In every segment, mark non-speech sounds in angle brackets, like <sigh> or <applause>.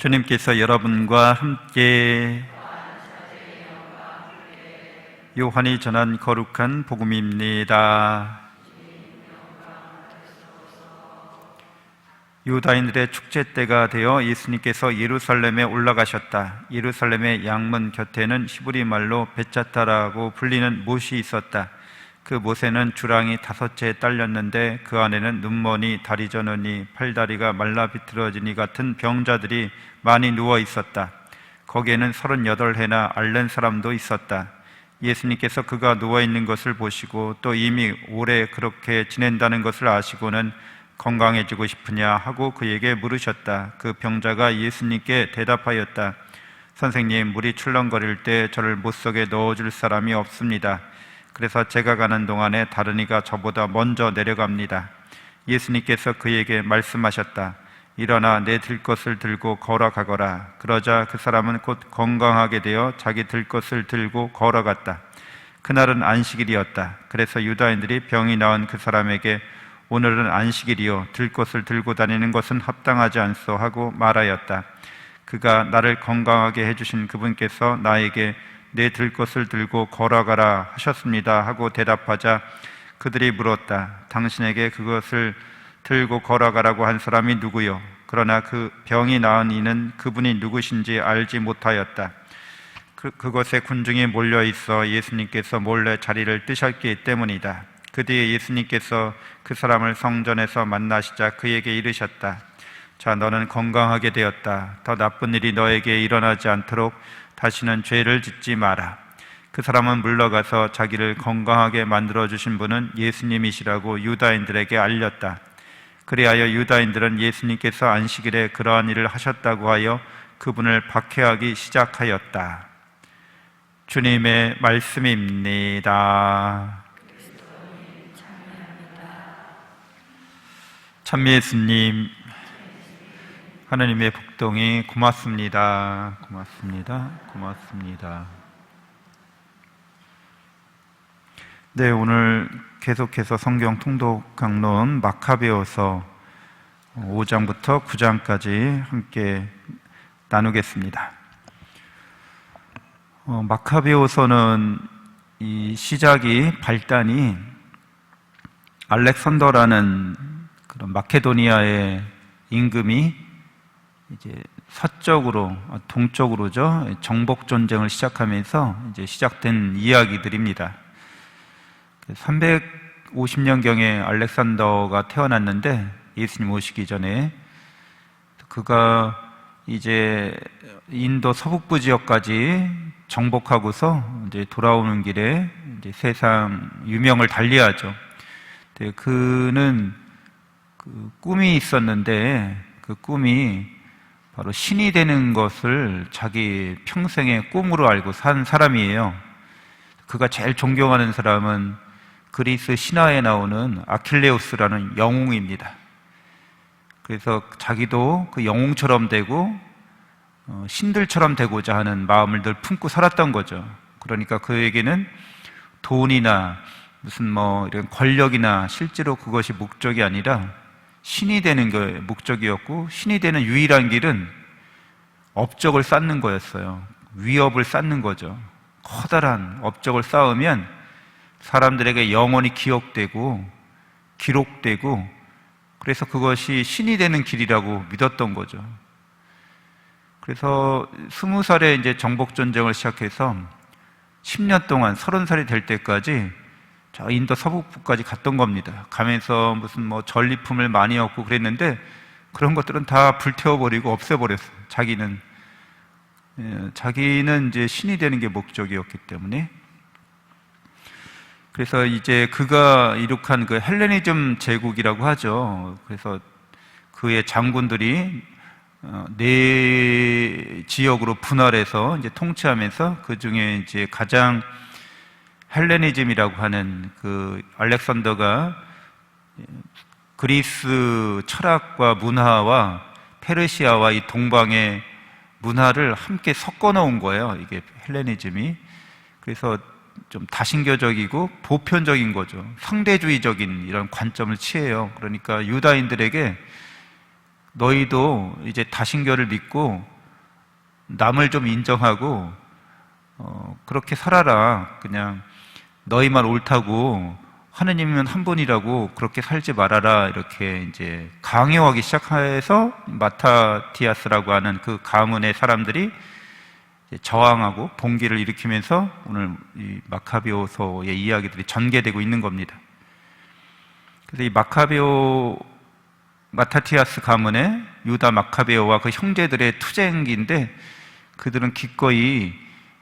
주님께서 여러분과 함께 요한이 전한 거룩한 복음입니다. 유다인들의 축제 때가 되어 예수님께서 예루살렘에 올라가셨다. 예루살렘의 양문 곁에는 히브리 말로 베차타라고 불리는 못이 있었다. 그 못에는 주랑이 다섯째 딸렸는데 그 안에는 눈머니, 다리 저느니, 팔다리가 말라 비틀어지니 같은 병자들이 많이 누워 있었다. 거기에는 서른여덟 해나 앓는 사람도 있었다. 예수님께서 그가 누워 있는 것을 보시고 또 이미 오래 그렇게 지낸다는 것을 아시고는 건강해지고 싶으냐 하고 그에게 물으셨다. 그 병자가 예수님께 대답하였다. 선생님, 물이 출렁거릴 때 저를 못 속에 넣어줄 사람이 없습니다. 그래서 제가 가는 동안에 다른 이가 저보다 먼저 내려갑니다. 예수님께서 그에게 말씀하셨다. 일어나 내 들 것을 들고 걸어가거라. 그러자 그 사람은 곧 건강하게 되어 자기 들 것을 들고 걸어갔다. 그날은 안식일이었다. 그래서 유다인들이 병이 나은 그 사람에게 오늘은 안식일이요. 들 것을 들고 다니는 것은 합당하지 않소 하고 말하였다. 그가 나를 건강하게 해주신 그분께서 나에게 내 들 것을 들고 걸어가라 하셨습니다. 하고 대답하자 그들이 물었다. 당신에게 그것을 들고 걸어가라고 한 사람이 누구요? 그러나 그 병이 나은 이는 그분이 누구신지 알지 못하였다. 그, 그것에 군중이 몰려 있어 예수님께서 몰래 자리를 뜨셨기 때문이다. 그 뒤에 예수님께서 그 사람을 성전에서 만나시자 그에게 이르셨다. 자, 너는 건강하게 되었다. 더 나쁜 일이 너에게 일어나지 않도록 다시는 죄를 짓지 마라. 그 사람은 물러가서 자기를 건강하게 만들어 주신 분은 예수님이시라고 유다인들에게 알렸다. 그리하여 유다인들은 예수님께서 안식일에 그러한 일을 하셨다고 하여 그분을 박해하기 시작하였다. 주님의 말씀입니다. 참미 예수님, 하나님의 복동이 고맙습니다. 고맙습니다. 고맙습니다. 네, 오늘 계속해서 성경 통독 강론 마카베오서 5장부터 9장까지 함께 나누겠습니다. 어, 마카베오서는 이 시작이 발단이 알렉산더라는 그런 마케도니아의 임금이 이제 서쪽으로 동쪽으로죠 정복 전쟁을 시작하면서 이제 시작된 이야기들입니다. 350년 경에 알렉산더가 태어났는데 예수님 오시기 전에 그가 이제 인도 서북부 지역까지 정복하고서 이제 돌아오는 길에 이제 세상 유명을 달리하죠. 그는 그 꿈이 있었는데 그 꿈이 바로 신이 되는 것을 자기 평생의 꿈으로 알고 산 사람이에요. 그가 제일 존경하는 사람은 그리스 신화에 나오는 아킬레우스라는 영웅입니다. 그래서 자기도 그 영웅처럼 되고 어, 신들처럼 되고자 하는 마음을 늘 품고 살았던 거죠. 그러니까 그에게는 돈이나 무슨 뭐 이런 권력이나 실제로 그것이 목적이 아니라 신이 되는 게 목적이었고 신이 되는 유일한 길은 업적을 쌓는 거였어요. 위협을 쌓는 거죠. 커다란 업적을 쌓으면 사람들에게 영원히 기억되고 기록되고 그래서 그것이 신이 되는 길이라고 믿었던 거죠. 그래서 스무 살에 이제 정복 전쟁을 시작해서 10년 동안 서른 살이 될 때까지 저 인도 서북부까지 갔던 겁니다. 가면서 무슨 뭐 전리품을 많이 얻고 그랬는데 그런 것들은 다 불태워버리고 없애버렸어요. 자기는 예, 자기는 이제 신이 되는 게 목적이었기 때문에 그래서 이제 그가 이룩한 그 헬레니즘 제국이라고 하죠. 그래서 그의 장군들이 어, 네 지역으로 분할해서 이제 통치하면서 그 중에 이제 가장 헬레니즘이라고 하는 그 알렉산더가 그리스 철학과 문화와 페르시아와 이 동방의 문화를 함께 섞어 놓은 거예요. 이게 헬레니즘이. 그래서 좀 다신교적이고 보편적인 거죠. 상대주의적인 이런 관점을 취해요. 그러니까 유다인들에게 너희도 이제 다신교를 믿고 남을 좀 인정하고 어, 그렇게 살아라. 그냥 너희만 옳다고 하느님은 한 분이라고 그렇게 살지 말아라. 이렇게 이제 강요하기 시작해서 마타티아스라고 하는 그 가문의 사람들이 저항하고 봉기를 일으키면서 오늘 이 마카베오서의 이야기들이 전개되고 있는 겁니다. 그래서 이 마카베오 마타티아스 가문의 유다 마카베오와 그 형제들의 투쟁기인데 그들은 기꺼이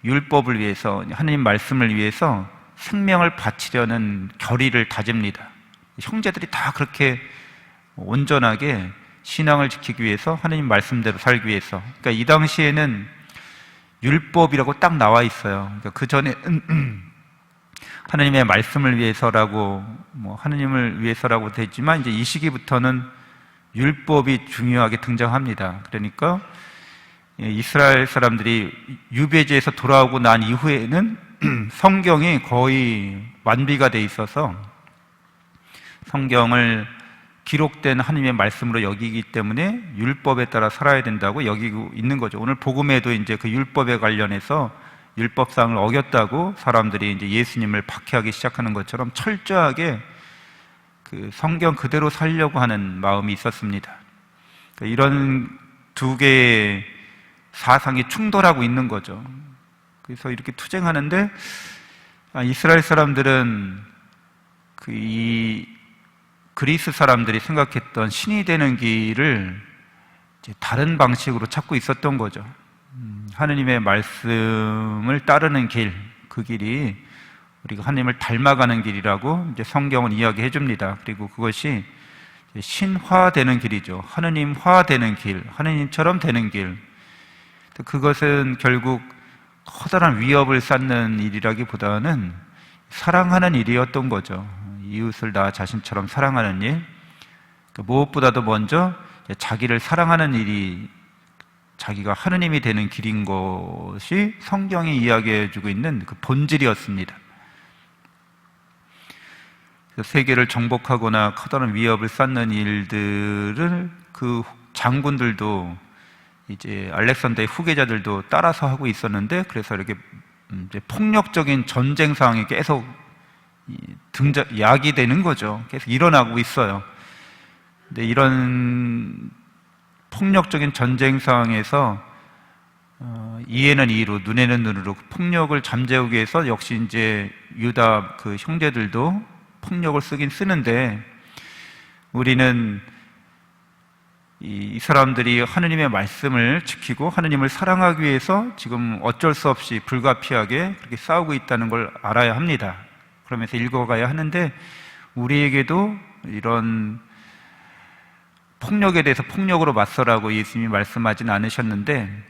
율법을 위해서 하나님 말씀을 위해서 생명을 바치려는 결의를 다집니다. 형제들이 다 그렇게 온전하게 신앙을 지키기 위해서 하나님 말씀대로 살기 위해서. 그러니까 이 당시에는 율법이라고 딱 나와 있어요. 그러니까 그 전에 하나님의 말씀을 위해서라고 뭐 하나님을 위해서라고 되지만 이제 이 시기부터는 율법이 중요하게 등장합니다. 그러니까 예, 이스라엘 사람들이 유배지에서 돌아오고 난 이후에는 <clears throat> 성경이 거의 완비가 돼 있어서 성경을 기록된 하나님의 말씀으로 여기기 때문에 율법에 따라 살아야 된다고 여기고 있는 거죠. 오늘 복음에도 이제 그 율법에 관련해서 율법상을 어겼다고 사람들이 이제 예수님을 박해하기 시작하는 것처럼 철저하게 그 성경 그대로 살려고 하는 마음이 있었습니다. 그러니까 이런 두 개의 사상이 충돌하고 있는 거죠. 그래서 이렇게 투쟁하는데 아, 이스라엘 사람들은 그 이 그리스 사람들이 생각했던 신이 되는 길을 다른 방식으로 찾고 있었던 거죠. 음, 하느님의 말씀을 따르는 길, 그 길이 우리가 하나님을 닮아가는 길이라고 이제 성경은 이야기해 줍니다. 그리고 그것이 신화되는 길이죠. 하느님화 되는 길, 하느님처럼 되는 길. 그것은 결국 커다란 위협을 쌓는 일이라기보다는 사랑하는 일이었던 거죠. 이웃을 나 자신처럼 사랑하는 일. 그 무엇보다도 먼저 자기를 사랑하는 일이 자기가 하느님이 되는 길인 것이 성경이 이야기해 주고 있는 그 본질이었습니다. 세계를 정복하거나 커다란 위협을 쌓는 일들을 그 장군들도 이제 알렉산더의 후계자들도 따라서 하고 있었는데 그래서 이렇게 이제 폭력적인 전쟁 상황이 계속 등장 야기되는 거죠. 계속 일어나고 있어요. 근데 이런 폭력적인 전쟁 상황에서 어, 이에는 이로 눈에는 눈으로 폭력을 잠재우기 위해서 역시 이제 유다 그 형제들도 폭력을 쓰긴 쓰는데 우리는 이, 이 사람들이 하느님의 말씀을 지키고 하느님을 사랑하기 위해서 지금 어쩔 수 없이 불가피하게 그렇게 싸우고 있다는 걸 알아야 합니다. 그러면서 읽어가야 하는데 우리에게도 이런 폭력에 대해서 폭력으로 맞서라고 예수님이 말씀하진 않으셨는데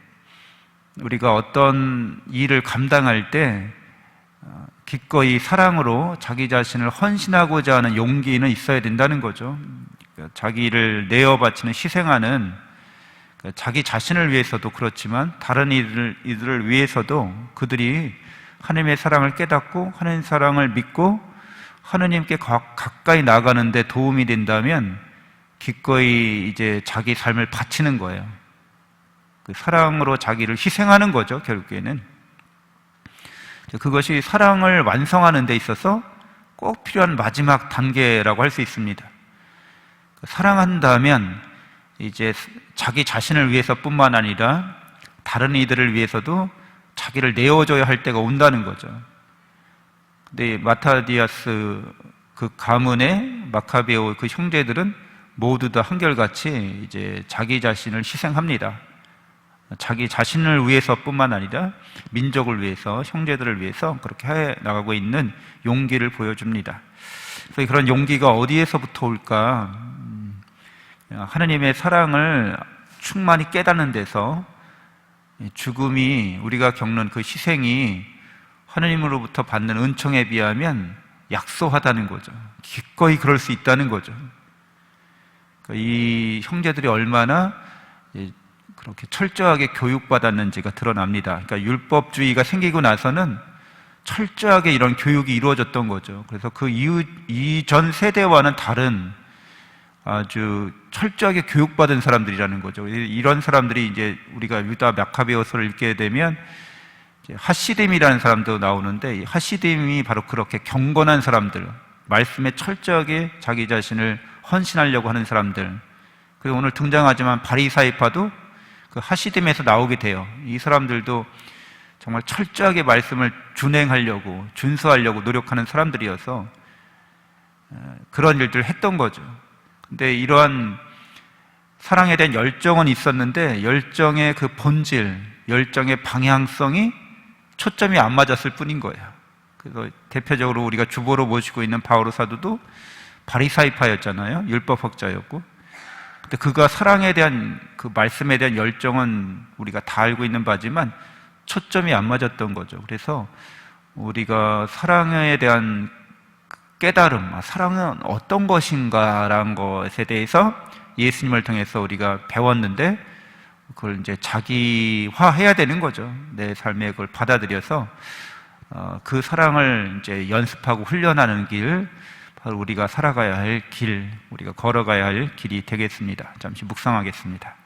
우리가 어떤 일을 감당할 때 어, 기꺼이 사랑으로 자기 자신을 헌신하고자 하는 용기는 있어야 된다는 거죠. 그러니까 자기를 내어 바치는 희생하는 그러니까 자기 자신을 위해서도 그렇지만 다른 이들, 이들을 위해서도 그들이 하나님의 사랑을 깨닫고 하나님 사랑을 믿고 하나님께 가까이 나가는데 도움이 된다면 기꺼이 이제 자기 삶을 바치는 거예요. 그 사랑으로 자기를 희생하는 거죠, 결국에는. 그것이 사랑을 완성하는 데 있어서 꼭 필요한 마지막 단계라고 할 수 있습니다. 사랑한다면 이제 자기 자신을 위해서뿐만 아니라 다른 이들을 위해서도 자기를 내어줘야 할 때가 온다는 거죠. 근데 마타디아스 그 가문의 마카베오 그 형제들은 모두 다 한결같이 이제 자기 자신을 희생합니다. 자기 자신을 위해서뿐만 아니라 민족을 위해서 형제들을 위해서 그렇게 해 나가고 있는 용기를 보여줍니다. 그래서 그런 용기가 어디에서부터 올까? 음, 하나님의 사랑을 충만히 깨닫는 데서 죽음이 우리가 겪는 그 희생이 하나님으로부터 받는 은총에 비하면 약소하다는 거죠. 기꺼이 그럴 수 있다는 거죠. 그러니까 이 형제들이 얼마나 그렇게 철저하게 교육받았는지가 드러납니다. 그러니까 율법주의가 생기고 나서는 철저하게 이런 교육이 이루어졌던 거죠. 그래서 그 이전 세대와는 다른 아주 철저하게 교육받은 사람들이라는 거죠. 이- 이런 사람들이 이제 우리가 유다 마카베오서를 읽게 되면 하시딤이라는 사람도 나오는데 이 하시딤이 바로 그렇게 경건한 사람들, 말씀에 철저하게 자기 자신을 헌신하려고 하는 사람들. 그리고 오늘 등장하지만 바리사이파도 그 하시딤에서 나오게 돼요. 이 사람들도 정말 철저하게 말씀을 준행하려고 준수하려고 노력하는 사람들이어서 어, 그런 일들을 했던 거죠. 근데 이러한 사랑에 대한 열정은 있었는데 열정의 그 본질, 열정의 방향성이 초점이 안 맞았을 뿐인 거예요. 그래서 대표적으로 우리가 주보로 모시고 있는 바오로 사도도 바리사이파였잖아요. 율법 학자였고. 근데 그가 사랑에 대한 그 말씀에 대한 열정은 우리가 다 알고 있는 바지만 초점이 안 맞았던 거죠. 그래서 우리가 사랑에 대한 깨달음, 아, 사랑은 어떤 것인가라는 것에 대해서 예수님을 통해서 우리가 배웠는데 그걸 이제 자기화해야 되는 거죠. 내 삶에 그걸 받아들여서 어, 그 사랑을 이제 연습하고 훈련하는 길, 바로 우리가 살아가야 할 길, 우리가 걸어가야 할 길이 되겠습니다. 잠시 묵상하겠습니다.